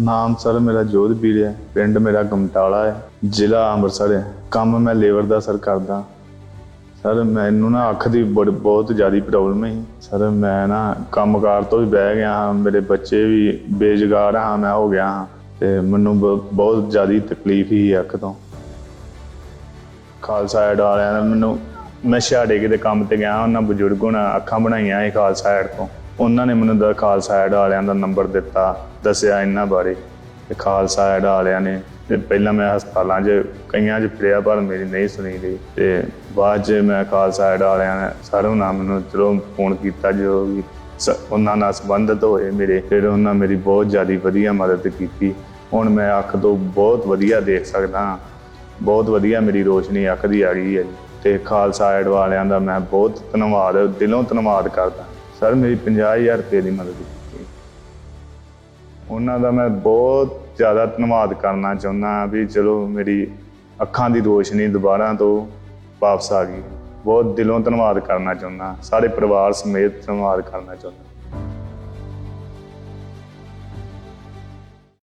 ਨਾਮ ਸਰ ਮੇਰਾ ਜੋਧਬੀਰ ਹੈ, ਪਿੰਡ ਮੇਰਾ ਗਮਟਾਲਾ ਹੈ, ਜ਼ਿਲ੍ਹਾ ਅੰਮ੍ਰਿਤਸਰ ਹੈ। ਕੰਮ ਮੈਂ ਲੇਬਰ ਦਾ ਸਰ ਕਰਦਾ। ਸਰ ਮੈਨੂੰ ਨਾ ਅੱਖ ਦੀ ਬੜ- ਬਹੁਤ ਜ਼ਿਆਦਾ ਪ੍ਰੋਬਲਮ ਹੈ ਸਰ ਮੈਂ ਨਾ ਕੰਮਕਾਰ ਤੋਂ ਵੀ ਬਹਿ ਗਿਆ ਹਾਂ, ਮੇਰੇ ਬੱਚੇ ਵੀ ਬੇਜਗਾਰ ਹਾਂ, ਮੈਂ ਹੋ ਗਿਆ ਹਾਂ। ਤੇ ਮੈਨੂੰ ਬ- ਬਹੁਤ ਜ਼ਿਆਦਾ ਤਕਲੀਫ ਹੀ ਅੱਖ ਤੋਂ। ਖਾਲਸਾ ਐਡ ਵਾਲਿਆਂ ਨੇ ਮੈਨੂੰ, ਮੈਂ ਛਾੜੇ ਕਿਤੇ ਕੰਮ ਤੇ ਗਿਆ, ਉਹਨਾਂ ਬਜ਼ੁਰਗ ਨੇ ਅੱਖਾਂ ਬਣਾਈਆਂ ਸੀ ਖਾਲਸਾ ਐਡ ਤੋਂ। ਉਹਨਾਂ ਨੇ ਮੈਨੂੰ ਦਾ ਖਾਲਸਾ ਐਡ ਵਾਲਿਆਂ ਦਾ ਨੰਬਰ ਦਿੱਤਾ, ਦੱਸਿਆ ਇਹਨਾਂ ਬਾਰੇ। ਤੇ ਖਾਲਸਾ ਐਡ ਵਾਲਿਆਂ ਨੇ, ਤੇ ਪਹਿਲਾਂ ਮੈਂ ਹਸਪਤਾਲਾਂ 'ਚ, ਕਈਆਂ 'ਚ ਫਿਰਿਆ, ਪਰ ਮੇਰੀ ਨਹੀਂ ਸੁਣੀ ਗਈ। ਤੇ ਬਾਅਦ 'ਚ ਮੈਂ ਖਾਲਸਾ ਐਡ ਵਾਲਿਆਂ ਨੇ ਸਾਰਿਆਂ ਨਾਲ ਮੈਨੂੰ ਚਲੋ ਫੋਨ ਕੀਤਾ ਜੋ ਵੀ ਸ- ਉਹਨਾਂ ਨਾਲ ਸੰਬੰਧਿਤ ਹੋਏ ਮੇਰੇ, ਫਿਰ ਉਹਨਾਂ ਮੇਰੀ ਬਹੁਤ ਜ਼ਿਆਦਾ ਵਧੀਆ ਮਦਦ ਕੀਤੀ। ਹੁਣ ਮੈਂ ਅੱਖ ਤੋਂ ਬਹੁਤ ਵਧੀਆ ਦੇਖ ਸਕਦਾ ਹਾਂ। ਬਹੁਤ ਵਧੀਆ ਮੇਰੀ ਰੋਸ਼ਨੀ ਅੱਖ ਦੀ ਆ ਗਈ ਹੈ ਜੀ। ਤੇ ਖਾਲਸਾ ਐਡ ਵਾਲਿਆਂ ਦਾ ਮੈਂ ਬਹੁਤ ਧੰਨਵਾਦ, ਦਿਲੋਂ ਧੰਨਵਾਦ ਕਰਦਾ। ਸਰ, ਮੇਰੀ 50000 ਰੁਪਏ ਦੀ ਮਦਦ ਕੀਤੀ। ਉਹਨਾਂ ਦਾ ਮੈਂ ਬਹੁਤ ਜ਼ਿਆਦਾ ਧੰਨਵਾਦ ਕਰਨਾ ਚਾਹੁੰਦਾ ਵੀ ਚਲੋ ਮੇਰੀ ਅੱਖਾਂ ਦੀ ਰੋਸ਼ਨੀ ਦੁਬਾਰਾ ਤੋਂ ਵਾਪਸ ਆ ਗਈ। ਬਹੁਤ ਦਿਲੋਂ ਧੰਨਵਾਦ ਕਰਨਾ ਚਾਹੁੰਦਾ, ਸਾਰੇ ਪਰਿਵਾਰ ਸਮੇਤ ਧੰਨਵਾਦ ਕਰਨਾ ਚਾਹੁੰਦਾ।